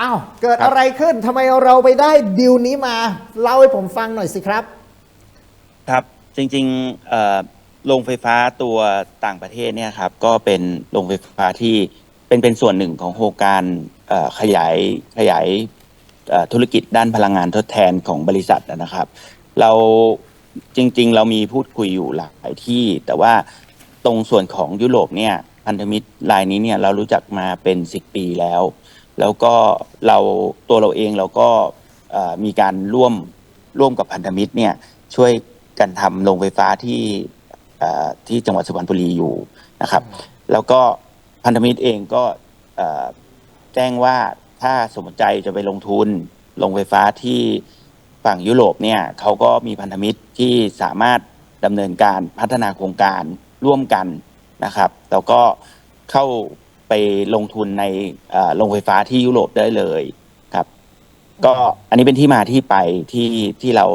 อ้าวเกิดครับอะไรขึ้นทำไมเราไปได้ดิวนี้มา เล่าให้ผมฟังหน่อยสิครับ ครับจริงๆเอ่อโรงไฟฟ้าตัวต่างประเทศเนี่ยครับก็เป็นโรงไฟฟ้าที่เป็นเป็นส่วนหนึ่งของโครงการเอ่อขยายขยายเอ่อธุรกิจด้านพลังงานทดแทนของบริษัทนะครับ เราจริง ๆ เรามีพูดคุยอยู่หลายที่ แต่ว่าตรงส่วนของยุโรปเนี่ยพันธมิตรรายนี้เนี่ยเรารู้จักมาเป็นสิบปีแล้ว แล้วก็เราตัวเราเองเราก็เอ่อมีการร่วมร่วมกับพันธมิตรเนี่ยช่วยกันทำโรงไฟฟ้าที่เอ่อที่จังหวัดสุพรรณบุรีอยู่นะครับ แล้วก็พันธมิตรเองก็เอ่อแจ้งว่าถ้าสนใจจะไปลงทุนโรงไฟฟ้าที่ฝั่งยุโรปเนี่ยเขาก็มีพันธมิตรที่สามารถดำเนินการพัฒนาโครงการร่วมกันนะครับ แล้วก็เข้า ไปลงทุนในโรงไฟฟ้าที่ยุโรปได้เลยครับ ก็อันนี้เป็นที่มาที่ไปที่ที่เรา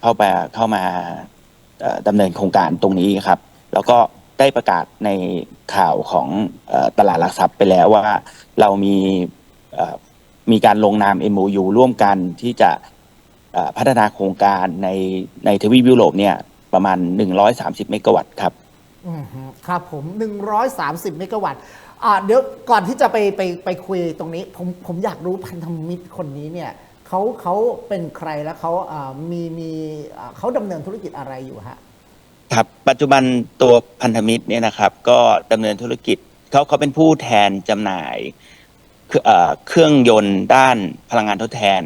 เข้าไปเข้ามาดำเนินโครงการตรงนี้ครับ แล้วก็ได้ประกาศในข่าวของตลาดหลักทรัพย์ไปแล้วว่าเรามีมีการลงนาม MOU ร่วมกันที่จะพัฒนาโครงการในในทวีปยุโรปเนี่ยประมาณ 130 เมกะวัตต์ครับอืมครับผม 130 เมกะวัตต์ อ่าเดี๋ยวก่อนที่จะไปไปไปคุยตรงนี้ ผมผมอยากรู้พันธมิตรคนนี้เนี่ยเขาเขาเป็นใครแล้วเขาอ่ามีมีอ่าเขาดำเนินธุรกิจอะไรอยู่ฮะ ครับปัจจุบันตัวพันธมิตรเนี่ยนะครับ ก็ดำเนินธุรกิจเขาเขาเป็นผู้แทนจำหน่ายเครื่องเอ่อเครื่องยนต์ด้านพลังงานทดแทน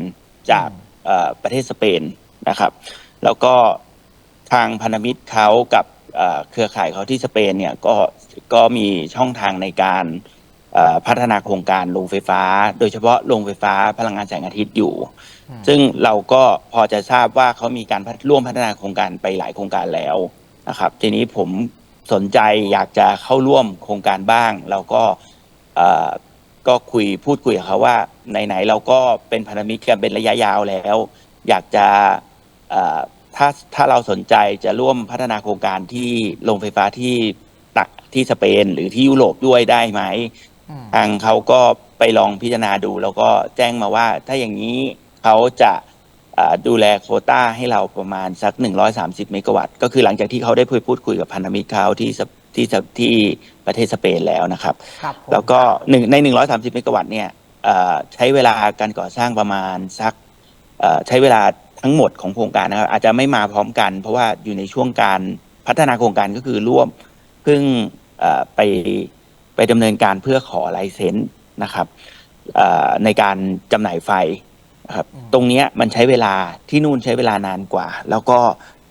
จากเอ่อประเทศสเปนนะครับ แล้วก็ทางพันธมิตรเขากับ เอ่อเครือข่ายเขาที่สเปนเนี่ยก็ก็มีช่องทางในการเอ่อพัฒนาโครงการโรงไฟฟ้า โดยเฉพาะโรงไฟฟ้าพลังงานแสงอาทิตย์อยู่อืมซึ่งเราก็พอจะทราบว่าเขามีการพัฒร่วมพัฒนาโครงการไปหลายโครงการแล้วนะครับ ทีนี้ผมสนใจอยากจะเข้าร่วมโครงการบ้าง เราก็เอ่อก็คุยพูดคุยกับเขาว่าไหนๆเราก็เป็นพันธมิตรกันเป็นระยะยาวแล้ว อยากจะเอ่อ ถ้าถ้าเราสนใจจะร่วมพัฒนาโครงการที่โรงไฟฟ้าที่ตักที่สเปนหรือที่ยุโรปด้วยได้ไหมอืมทางเขาก็ไปลองพิจารณาดู แล้วก็แจ้งมาว่า ถ้าอย่างนี้เขาจะอ่าดูแลโควต้าให้เราประมาณสัก 130 เมกะวัตต์ ก็คือหลังจากที่เขาได้พูดพูดคุยกับพันธมิตรเขาที่สที่สที่ประเทศสเปนแล้วนะครับครับผมแล้วก็หนึ่งใน 130 เมกะวัตต์เนี่ยเอ่อใช้เวลาการก่อสร้างประมาณสักเอ่อใช้เวลา ทั้งหมดของโครงการนะครับอาจจะไม่มาพร้อมกัน เพราะว่าอยู่ในช่วงการพัฒนาโครงการก็คือร่วมเพิ่งเอ่อไปไปดำเนินการเพื่อขอไลเซนส์นะครับเอ่อในการจำหน่ายไฟนะครับอืมตรงเนี้ยมันใช้เวลาที่นู่นใช้เวลานานกว่า แล้วก็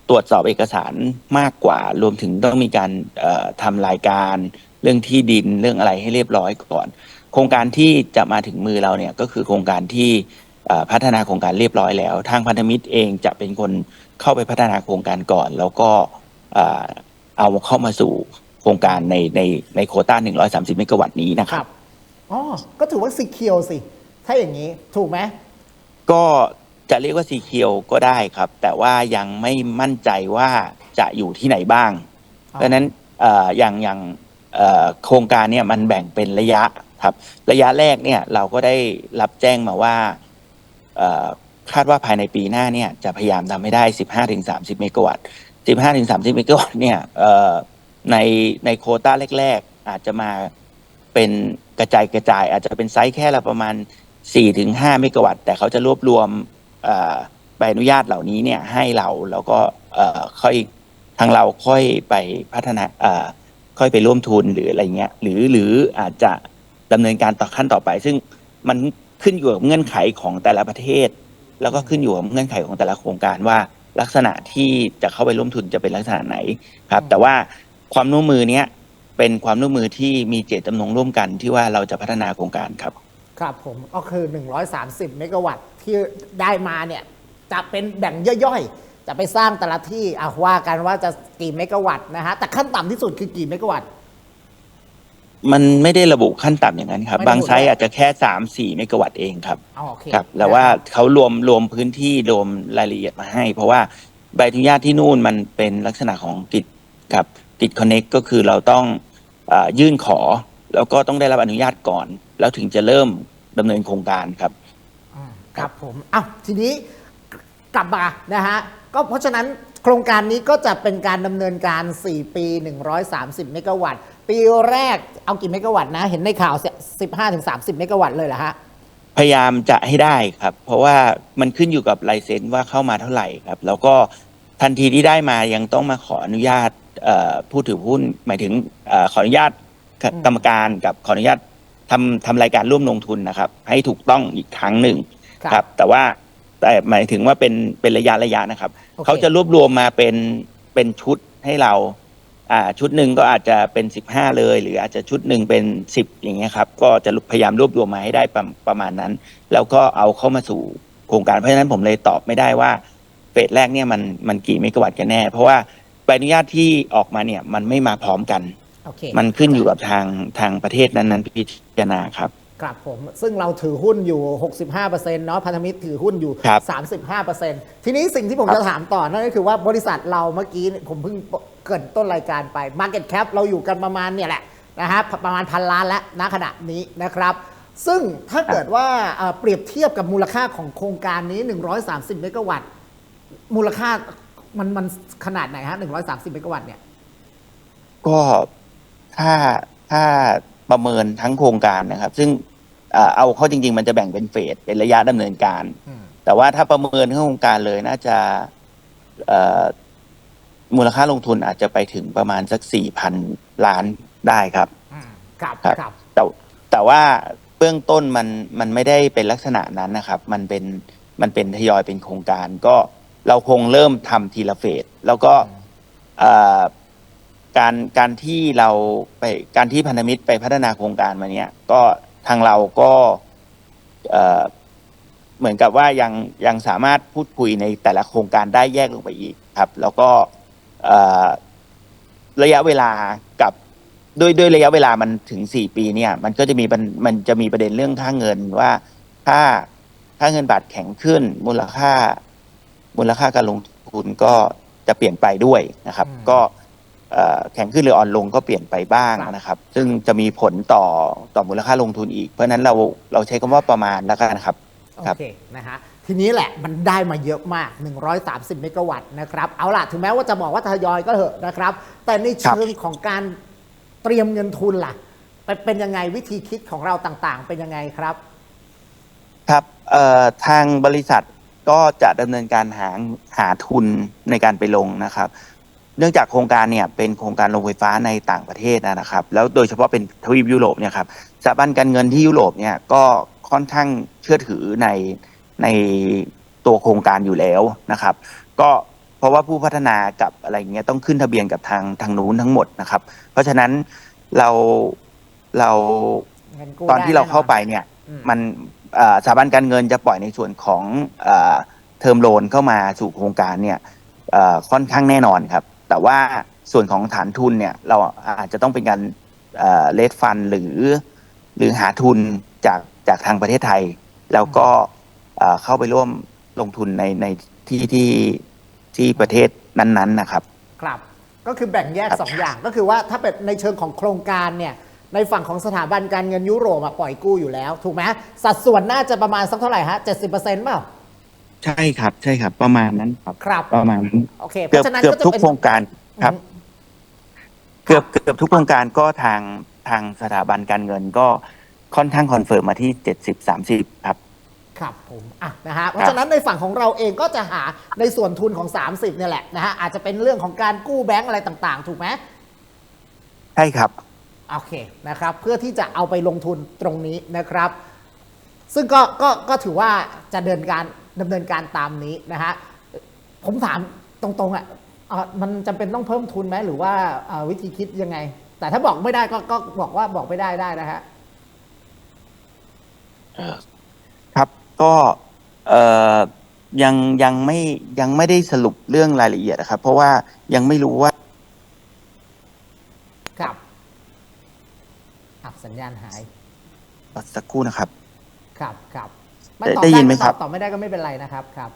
ตรวจสอบเอกสารมากกว่า รวมถึงต้องมีการเอ่อทำรายการเรื่องที่ดินเรื่องอะไรให้เรียบร้อยก่อน โครงการที่จะมาถึงมือเราเนี่ยก็คือโครงการที่เอ่อ พัฒนาโครงการเรียบร้อยแล้ว ทางพันธมิตรเองจะเป็นคนเข้าไปพัฒนาโครงการก่อน แล้วก็เอ่อเอาเข้ามาสู่โครงการในในในโควต้า 130 เมกะวัตต์นี้นะคครัรับบอ๋อก็ถือว่าสีเคียวสิ ถ้าอย่างนี้ถูกไหมก็จะเรียกว่าสีเขียวก็ได้ครับ แต่ว่ายังไม่มั่นใจว่าจะอยู่ที่ไหนบ้าง เพราะฉะนั้นเอ่ออย่างอย่างเอ่อโครงการเนี่ยมันแบ่งเป็นระยะครับ ระยะแรกเนี่ยเราก็ได้รับแจ้งมาว่าเอ่อ คาดว่าภายในปีหน้าเนี่ยจะพยายามทำให้ได้ 15-30 เมกะวัตต์ 15-30 เมกะวัตต์เนี่ยในในโคต้าแรก ๆ อาจจะมาเป็นกระจายกระจาย อาจจะเป็นไซส์แค่ละประมาณ 4-5 เมกะวัตต์ แต่เขาจะรวบรวมใบอนุญาตเหล่านี้เนี่ยให้เราแล้วก็ค่อยทางเราค่อยไปพัฒนาค่อยไปร่วมทุนหรืออะไรเงี้ยหรือหรืออาจจะดำเนินการต่อขั้นต่อไป ซึ่งมัน ขึ้นอยู่กับเงื่อนไขของแต่ละประเทศ แล้วก็ขึ้นอยู่กับเงื่อนไขของแต่ละโครงการว่าลักษณะที่จะเข้าไปร่วมทุนจะเป็นลักษณะไหนครับ แต่ว่าความร่วมมือเนี้ยเป็นความร่วมมือที่มีเจตจำนงร่วมกันที่ว่าเราจะพัฒนาโครงการครับ ครับผมก็คือ 130 เมกะวัตต์ที่ได้มาเนี่ยจะเป็นแบ่งย่อยๆ จะไปสร้างแต่ละที่อะว่ากันว่าจะกี่เมกะวัตต์นะฮะแต่ขั้นต่ำที่สุดคือกี่เมกะวัตต์ มันไม่ได้ระบุขั้นต่ำอย่างนั้นครับ ไม่ได้ระบุ บางไซต์อาจจะแค่สามสี่เมกะวัตต์เองครับ อ๋อโอเคครับแล้วว่าเขารวมรวมพื้นที่รวมรายละเอียดมาให้ เพราะว่าใบอนุญาตที่นู่นมันเป็นลักษณะของกิจกับกิจคอนเน็กก็คือเราต้องอายื่นขอ แล้วก็ต้องได้รับอนุญาตก่อน แล้วถึงจะเริ่มดำเนินโครงการครับ อืมครับผมอ้าวทีนี้กลับมานะฮะก็เพราะฉะนั้น โครงการนี้ก็จะเป็นการดำเนินการ 4 ปี 130 เมกะวัตต์ ปีแรกเอากี่เมกะวัตต์นะ เห็นในข่าว 15-30 เมกะวัตต์เลยเหรอฮะ พยายามจะให้ได้ครับ เพราะว่ามันขึ้นอยู่กับไลเซนส์ว่าเข้ามาเท่าไหร่ครับ แล้วก็ทันทีที่ได้มายังต้องมาขออนุญาตเอ่อผู้ถือหุ้น หมายถึงเออขออนุญาตอืมกรรมการกับขออนุญาตทำทำรายการร่วมลงทุนนะครับ ให้ถูกต้องอีกครั้งหนึ่งครับ แต่ว่า แต่หมายถึงว่าเป็นเป็นระยะระยะนะครับ โอเค เขาจะรวบรวมมาเป็นเป็นชุดให้เรา อ่าชุดหนึ่งก็อาจจะเป็นสิบห้าเลย หรืออาจจะชุดหนึ่งเป็นสิบอย่างเงี้ยครับ ก็จะพยายามรวบรวมมาให้ได้ประประมาณนั้น แล้วก็เอาเข้ามาสู่โครงการเพราะฉะนั้นผมเลยตอบไม่ได้ว่าเฟสแรกเนี่ยมันมันกี่เมกะวัตต์กันแน่ เพราะว่าใบอนุญาตที่ออกมาเนี่ยมันไม่มาพร้อมกัน โอเค มันขึ้นอยู่กับทางทางประเทศนั้นๆพิจารณาครับ ครับผมซึ่งเราถือหุ้นอยู่ 65%เนาะพันธมิตรถือหุ้นอยู่ครับ35%ทีนี้สิ่งที่ผมครับจะถามต่อนั่นก็คือว่าบริษัทเราเมื่อกี้เนี่ยผมเพิ่งเกริดต้นรายการไป Market Cap เราอยู่กันประมาณเนี่ยแหละนะฮะประมาณพันล้านแล้วณขณะนี้นะครับ ซึ่งถ้าเกิดว่าเอ่อเปรียบเทียบกับมูลค่าของโครงการนี้ 130 เมกะวัตต์ มูลค่ามันมันขนาดไหนฮะ 130 เมกะวัตต์เนี่ย ก็ถ้าถ้า ประเมินทั้งโครงการนะครับ ซึ่งเอ่อเอาเข้าจริง ๆ มันจะแบ่งเป็นเฟสเป็นระยะดำเนินการอืมแต่ว่าถ้าประเมินทั้งโครงการเลยน่าจะเอ่อมูลค่าลงทุนอาจจะไปถึงประมาณสักสี่พันล้านได้ครับอืมครับครับครับแต่แต่ว่าเบื้องต้นมันมันไม่ได้เป็นลักษณะนั้นนะครับ มันเป็นมันเป็นทยอยเป็นโครงการ ก็เราคงเริ่มทำทีละเฟสแล้วก็เอ่อ การการที่เราไปการที่พันธมิตรไปพัฒนาโครงการมาเนี้ยก็ทางเราก็เอ่อเหมือนกับว่ายังยังสามารถพูดคุยในแต่ละโครงการได้แยกลงไปอีกครับ แล้วก็เอ่อระยะเวลากับด้วยด้วยระยะเวลามันถึงสี่ปีเนี่ย มันก็จะมีปัญมันจะมีประเด็นเรื่องค่าเงินว่าถ้าค่าเงินบาทแข็งขึ้น มูลค่า มูลค่าการลงทุนก็จะเปลี่ยนไปด้วยนะครับอืมก็เอ่อ แข็งขึ้นหรืออ่อนลงก็เปลี่ยนไปบ้างครับนะครับ ซึ่งจะมีผลต่อต่อมูลค่าลงทุนอีก เพราะฉะนั้นเราเราใช้คำว่าประมาณแล้วกันครับโอครับเคนะฮะทีนี้แหละมันได้มาเยอะมาก 130 เมกะวัตต์นะครับ เอาล่ะ ถึงแม้ว่าจะบอกว่าทยอยก็เถอะนะครับ แต่ในเชิงของการเตรียมเงินทุนล่ะไปเป็นยังไงวิธีคิดของเราต่างๆ เป็นยังไงครับ ครับเอ่อทางบริษัทก็จะดำเนินการหาหาทุนในการไปลงนะครับ เนื่องจากโครงการเนี่ยเป็นโครงการโรงไฟฟ้าในต่างประเทศนะครับ แล้วโดยเฉพาะเป็นทวีปยุโรปเนี่ยครับสถาบันการเงินที่ยุโรปเนี่ยก็ค่อนข้างเชื่อถือในในตัวโครงการอยู่แล้วนะครับ ก็เพราะว่าผู้พัฒนากับอะไรเงี้ยต้องขึ้นทะเบียนกับทางทางนู้นทั้งหมดนะครับ เพราะฉะนั้นเราเราเงินกู้ตอนที่เราเข้าไปด้แน่นอนเนี่ยอืมมันเอ่อสถาบันการเงินจะปล่อยในส่วนของเทอมโลนเข้ามาสู่โครงการเนี่ยเอ่อค่อนข้างแน่นอนครับ แต่ว่าส่วนของฐานทุนเนี่ยเราอาจจะต้องเป็นการเลดฟันหรือหรือหาทุนจากจากทางประเทศไทย แล้วก็เอ่อเข้าไปร่วมลงทุนในในที่ที่ที่ประเทศนั้นๆนะครับ ครับก็คือแบ่งแยกครับ2อย่างก็คือว่าถ้าเป็นในเชิงของโครงการเนี่ยในฝั่งของสถาบันการเงินยุโรปอะปล่อยกู้อยู่แล้ว ถูกไหมสัดส่วนน่าจะประมาณสักเท่าไหร่ฮะ70%เปล่า ใช่ครับ ใช่ครับ ประมาณนั้นครับ ครับ ประมาณนั้นโอเค เพเกือบราะฉะนั้นเกือบก็จะทุกเป็นโครงการครับ อืม เกือบเกือบทุกโครงการก็ทางทางสถาบันการเงินก็ค่อนข้างคอนเฟิร์มมาที่เจ็ดสิบสามสิบครับ ครับผมอะนะฮะเพราะฉะนั้นในฝั่งของเราเองก็จะหาในส่วนทุนของ 30เนี่ยแหละนะฮะอาจจะเป็นเรื่องของการกู้แบงก์อะไรต่างๆ ถูกไหมใช่ครับ โอเคนะครับ เพื่อที่จะเอาไปลงทุนตรงนี้นะครับ ซึ่งก็ก็ก็ถือว่าจะเดินการ ดำเนินการตามนี้นะฮะผมถามตรงๆอะเอ่อมันจำเป็นต้องเพิ่มทุนไหมหรือว่าเอ่อวิธีคิดยังไง แต่ถ้าบอกไม่ได้ก็ก็บอกว่าบอกไม่ได้ได้นะฮะครับก็เอ่อยังยังไม่ยังไม่ได้สรุปเรื่องรายละเอียดนะครับ เพราะว่ายังไม่รู้ว่าครับอับสัญญาณหายสักครู่นะครับ ครับครับ ได้ตอบได้ยินไหมครับตอบตอบไม่ได้ก็ไม่เป็นไรนะครับครับ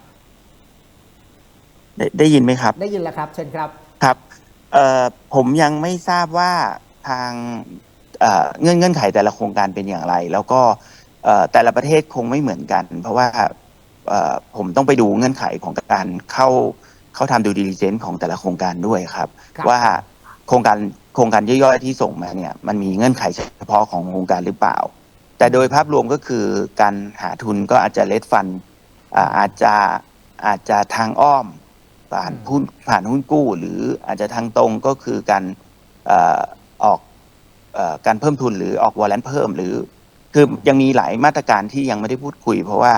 ได้ได้ยินไหมครับ ได้ยินแล้วครับ เชิญครับครับเอ่อผมยังไม่ทราบว่าทางเอ่อเงื่อนเงื่อนไขแต่ละโครงการเป็นอย่างไร แล้วก็เอ่อแต่ละประเทศคงไม่เหมือนกัน เพราะว่าเอ่อผมต้องไปดูเงื่อนไขของการเข้าเข้าทำดูดีลิเจนของแต่ละโครงการด้วยครับ ครับว่าโครงการโครงการย่อยๆที่ส่งมาเนี่ย มันมีเงื่อนไขเฉพาะของโครงการหรือเปล่า แต่โดยภาพรวมก็คือการหาทุนก็อาจจะเลดฟันอ่าอาจจะอาจจะทางอ้อมผ่านหุ้นผ่านหุ้นกู้ หรืออาจจะทางตรงก็คือการเอ่อออกเอ่อการเพิ่มทุนหรือออกวอลเลนเพิ่มหรือ คือยังมีหลายมาตรการที่ยังไม่ได้พูดคุย เพราะว่า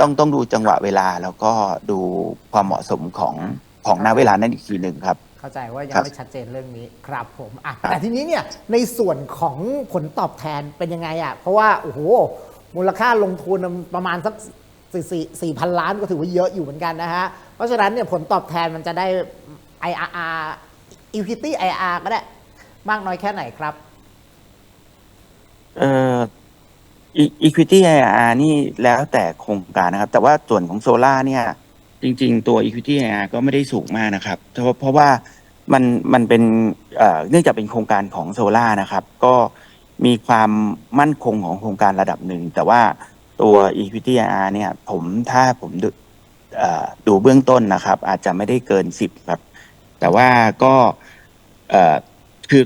ต้องต้องดูจังหวะเวลาแล้วก็ดูความเหมาะสมของของณเวลานั้นอีกทีหนึ่งครับ เข้าใจว่ายัครังบไม่ชัดเจนเรื่องนี้ครับผมอะครับแต่ทีนี้เนี่ยในส่วนของผลตอบแทนเป็นยังไงอะเพราะว่าโอ้โหมูลค่าลงทุนประมาณสักสี่สี่สี่พันล้านก็ถือว่าเยอะอยู่เหมือนกันนะฮะ เพราะฉะนั้นเนี่ยผลตอบแทนมันจะได้ IRR equity IRR ก็ได้มากน้อยแค่ไหนครับ เอ่อ E- equity IRR นี่แล้วแต่โครงการนะครับ แต่ว่าส่วนของโซล่าเนี่ย จริง ๆ ตัว equity IRR ก็ไม่ได้สูงมากนะครับ เพราะเพราะว่ามันมันเป็นเอ่อเนื่องจากเป็นโครงการของโซล่านะครับ ก็มีความมั่นคงของโครงการระดับหนึ่ง แต่ว่าตัว equity IRR เนี่ย ผมถ้าผมดูเอ่อดูเบื้องต้นนะครับ อาจจะไม่ได้เกินสิบครับ แต่ว่าก็เอ่อคือ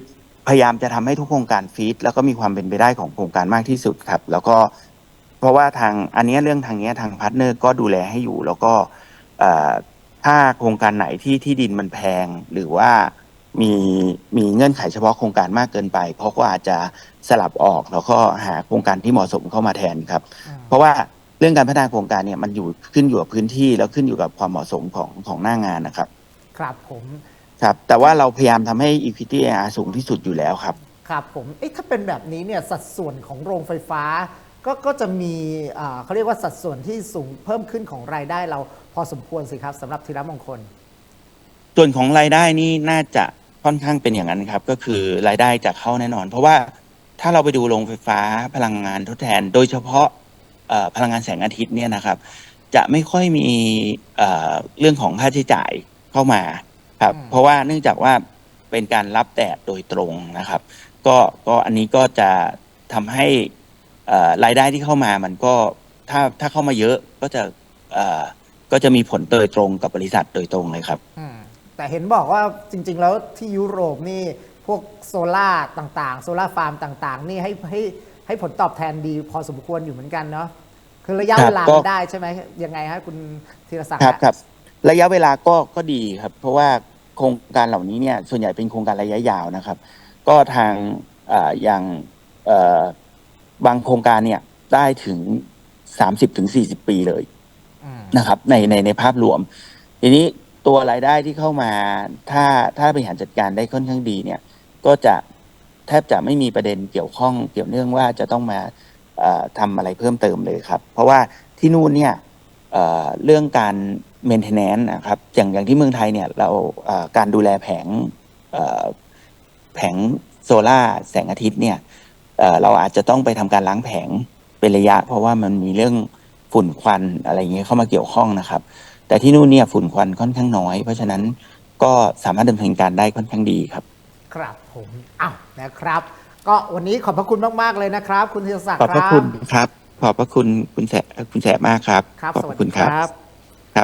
พยายามจะทำให้ทุกโครงการฟีดแล้วก็มีความเป็นไปได้ของโครงการมากที่สุดครับ แล้วก็เพราะว่าทางอันเนี้ยเรื่องทางเนี้ยทางพาร์ทเนอร์ก็ดูแลให้อยู่ แล้วก็ ถ้าโครงการไหนที่ที่ดินมันแพงหรือว่ามีมีเงื่อนไขเฉพาะโครงการมากเกินไปเขาก็อาจจะสลับออกแล้วก็หาโครงการที่เหมาะสมเข้ามาแทนครับ เพราะว่าเรื่องการพัฒนาโครงการเนี่ยมันอยู่ขึ้นอยู่กับพื้นที่แล้วขึ้นอยู่กับความเหมาะสมของของหน้างานนะครับ ครับผมครับ แต่ว่าเราพยายามทำให้ equity IRR สูงที่สุดอยู่แล้วครับ ครับผมเอ๊ะถ้าเป็นแบบนี้เนี่ยสัดส่วนของโรงไฟฟ้า ก็ก็จะมีอ่าเขาเรียกว่าสัดส่วนที่สูงเพิ่มขึ้นของรายได้เรา พอสมควรสิครับสำหรับธีรมงคล ส่วนของรายได้นี่น่าจะค่อนข้างเป็นอย่างนั้นครับ ก็คือรายได้จะเข้าแน่นอน เพราะว่าถ้าเราไปดูโรงไฟฟ้าพลังงานทดแทน โดยเฉพาะเอ่อพลังงานแสงอาทิตย์เนี่ยนะครับ จะไม่ค่อยมีเอ่อเรื่องของค่าใช้จ่ายเข้ามาครับอืมเพราะว่าเนื่องจากว่าเป็นการรับแดดโดยตรงนะครับ ก็ก็อันนี้ก็จะทำให้เอ่อรายได้ที่เข้ามามันก็ถ้าถ้าเข้ามาเยอะก็จะเอ่อ ก็จะมีผลโดยตรงกับบริษัทโดยตรงเลยครับ อืมแต่เห็นบอกว่าจริง ๆ แล้วที่ยุโรปนี่พวกโซล่าต่างๆ โซล่าฟาร์มต่างๆ นี่ให้ให้ให้ผลตอบแทนดีพอสมควรอยู่เหมือนกันเนาะคือระยะครับเวลาก็ มันได้ใช่ไหมยังไงฮะคุณธีรศักดิ์ครับฮะครับระยะเวลาก็ก็ดีครับ เพราะว่าโครงการเหล่านี้เนี่ยส่วนใหญ่เป็นโครงการระยะยาวนะครับ ก็ทางอ่าอย่างเอ่อบางโครงการเนี่ยได้ถึงสามสิบถึงสี่สิบปีเลยอืม นะครับในในในภาพรวม ทีนี้ตัวรายได้ที่เข้ามาถ้าถ้าบริหารจัดการได้ค่อนข้างดีเนี่ย ก็จะแทบจะไม่มีประเด็นเกี่ยวข้องเกี่ยวเนื่องว่าจะต้องมาเอ่อทำอะไรเพิ่มเติมเลยครับ เพราะว่าที่นู่นเนี่ยเเรื่องการ maintenance นะครับอย่างอย่างที่เมืองไทยเนี่ยเราการดูแลแผงแผงโซล่าแสงอาทิตย์เนี่ยเอ่อเราอาจจะต้องไปทำการล้างแผงเป็นระยะ เพราะว่ามันมีเรื่อง ฝุ่นควันอะไรอย่างเงี้ยเข้ามาเกี่ยวข้องนะครับ แต่ที่นู่นเนี่ยฝุ่นควันค่อนข้างน้อย เพราะฉะนั้นก็สามารถดำเนินการได้ค่อนข้างดีครับ ครับผมอ้าวนะครับ ก็วันนี้ขอบพระคุณมาก ๆ เลยนะครับ คุณธีรศักดิ์ขอบพระคคุรัณครับ ขอบพระคุณคุณแสคุณแสบมากครับ ครับ ขอบสพวัสระคุดีณคครับรับ